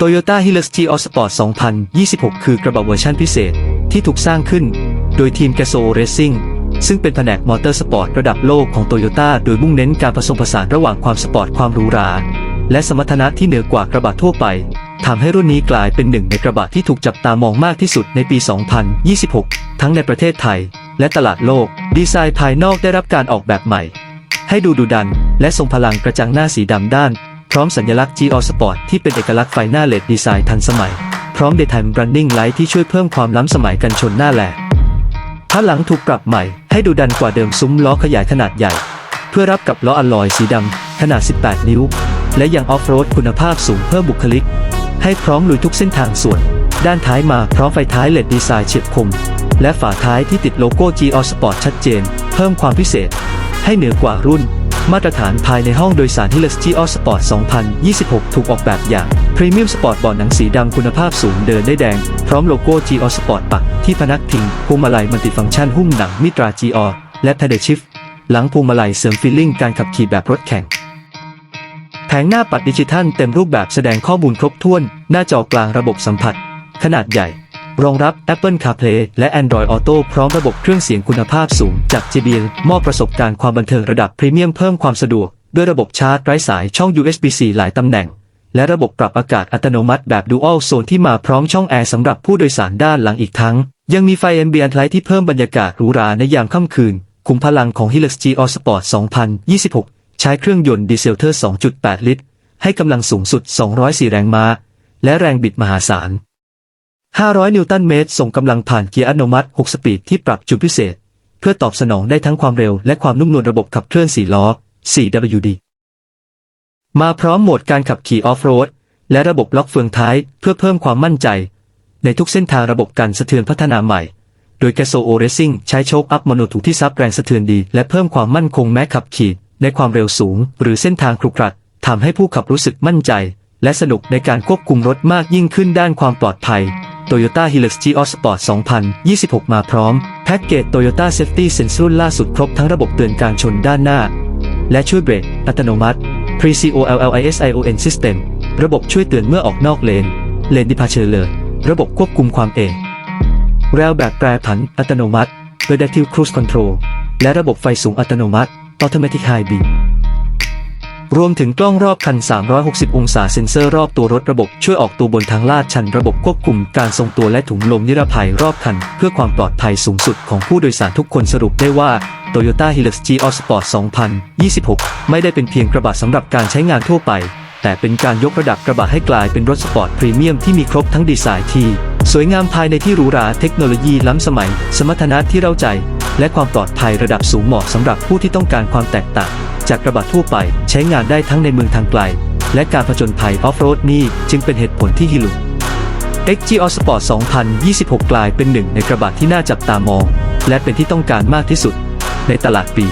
Toyota Hilux GR Sport 2026 คือกระบะเวอร์ชันพิเศษที่ถูกสร้างขึ้น โดยทีม g a s o Racing ซึ่งเป็นแผนกมอเตอร์สปอร์ตระดับโลกของโตโยต้าโดยมุ่งเน้นการผสมผสานระหว่างความสปอร์ตความหรูหรา และสมรรถนะที่เหนือกว่ากระบะทั่วไปทำให้รุ่นนี้กลายเป็นหนึ่งในกระบะที่ถูกจับตามองมากที่สุดในปี 2026 ทั้งในประเทศไทย และตลาดโลก ดีไซน์ภายนอกได้รับการออกแบบใหม่ ให้ดูดุดัน และทรงพลังกระจังหน้าสีดำด้าน พร้อมสัญลักษณ์ GR Sport ที่เป็นเอกลักษณ์ไฟหน้าเลดดีไซน์ทันสมัย พร้อม Daytime Running Light ที่ช่วยเพิ่มความล้ำสมัยกันชนหน้าแหลกท้าหลังถูกปรับใหม่ ให้ดูดันกว่าเดิมซุ้มล้อขยายขนาดใหญ่ เพื่อรับกับล้ออลลอยสีดำขนาด 18 นิ้ว และยังออฟโรดคุณภาพสูงเพิ่มบุคลิก ให้พร้อมลุยทุกเส้นทางส่วน ด้านท้ายมาพร้อมไฟท้ายเลดดีไซน์เฉียบคม และฝาท้ายที่ติดโลโก้ GR Sport ชัดเจน เพิ่มความพิเศษ ให้เหนือกว่ารุ่น มาตรฐานภายในห้องโดยสาร Hilux GR Sport 2026 ถูกออกแบบอย่าง Premium Sport บอร์ดหนังสีดำคุณภาพสูงเดินได้แดง พร้อมโลโก้ GR Sport ปักที่พนักพิงพวงมาลัยมัลติฟังก์ชันหุ้มหนังมิตรา GR และ Pedal Shift หลังพวงมาลัยเสริมฟีลลิ่งการขับขี่แบบรถแข่งแผงหน้าปัดดิจิทัลเต็มรูปแบบแสดงข้อมูลครบถ้วน หน้าจอกลางระบบสัมผัส ขนาดใหญ่ รองรับ Apple CarPlay และ Android Auto พร้อมระบบเครื่องเสียงคุณภาพสูงจาก JBL มอบประสบการณ์ความบันเทิงระดับพรีเมียมเพิ่มความสะดวก ด้วยระบบชาร์จไร้สายช่อง USB-C หลายตำแหน่ง และระบบปรับอากาศอัตโนมัติแบบ Dual Zone ที่มาพร้อมช่องแอร์สำหรับผู้โดยสารด้านหลังอีกทั้ง ยังมีไฟ Ambient Light ที่เพิ่มบรรยากาศหรูหราในยามค่ำคืนคุมพลังของ Hilux GR Sport 2026 ใช้เครื่องยนต์ดีเซลเทอร์ 2.8 ลิตร ให้กำลังสูงสุด 204 แรงม้า และแรงบิดมหาศาล 500 นิวตันเมตร ส่งกำลังผ่านเกียร์อัตโนมัติ 6 สปีดที่ปรับจุดพิเศษ เพื่อตอบสนองได้ทั้งความเร็วและความนุ่มนวลระบบขับเคลื่อน 4 ล้อ 4WD มาพร้อมโหมดการขับขี่ออฟโรดและระบบล็อกเฟืองท้ายเพื่อเพิ่มความมั่นใจ ในทุกเส้นทางระบบการสะเทือนพัฒนาใหม่ โดย g a s o o Racing ใช้โชคอัพมโนถูกที่ซับแรงสะเทือนดี และเพิ่มความมั่นคงแม้ขับขี่ในความเร็วสูง หรือเส้นทางครุขระทำให้ผู้ขับรู้สึกมั่นใจ และสนุกในการควบคุมรถมากยิ่งขึ้นด้านความปลอดภัย Toyota Hilux GR Sport 2026 มาพร้อม แพ็กเกจ Toyota Safety Sense รุ่นล่าสุดครบทั้งระบบเตือนการชนด้านหน้า และช่วยเบรกอัตโนมัติ Pre-COLLISION System ระบบช่วยเตือนเมื่อออกนอกเลน Lane Departure Alert ระบบควบคุมความเองแรลแบบแปรผันอัตโนมัติ Adaptive Cruise Control และระบบไฟสูงอัตโนมัติ Automatic High Beam รวมถึงกล้องรอบคัน 360 องศาเซ็นเซอร์รอบตัวรถระบบช่วยออกตัวบนทางลาดชันระบบควบคุมการทรงตัวและถุงลมนิรภัยรอบคัน เพื่อความปลอดภัยสูงสุดของผู้โดยสารทุกคนสรุปได้ว่า Toyota Hilux GR Sport 2026 ไม่ได้เป็นเพียงกระบะสำหรับการใช้งานทั่วไป แต่เป็นการยกระดับกระบะให้กลายเป็นรถสปอร์ตพรีเมียมที่มีครบทั้งดีไซน์ที่สวยงามภายในที่หรูหราเทคโนโลยีล้ำสมัย สมรรถนะที่เร้าใจ และความปลอดภัยระดับสูงเหมาะสำหรับผู้ที่ต้องการความแตกต่าง จากกระบะทั่วไป ใช้งานได้ทั้งในเมืองทางไกล และการผจญภัยออฟโรดนี่จึงเป็นเหตุผลที่ฮิลุ XGR Sport 2026 กลายเป็นหนึ่งในกระบะที่น่าจับตามอง และเป็นที่ต้องการมากที่สุด ในตลาดปี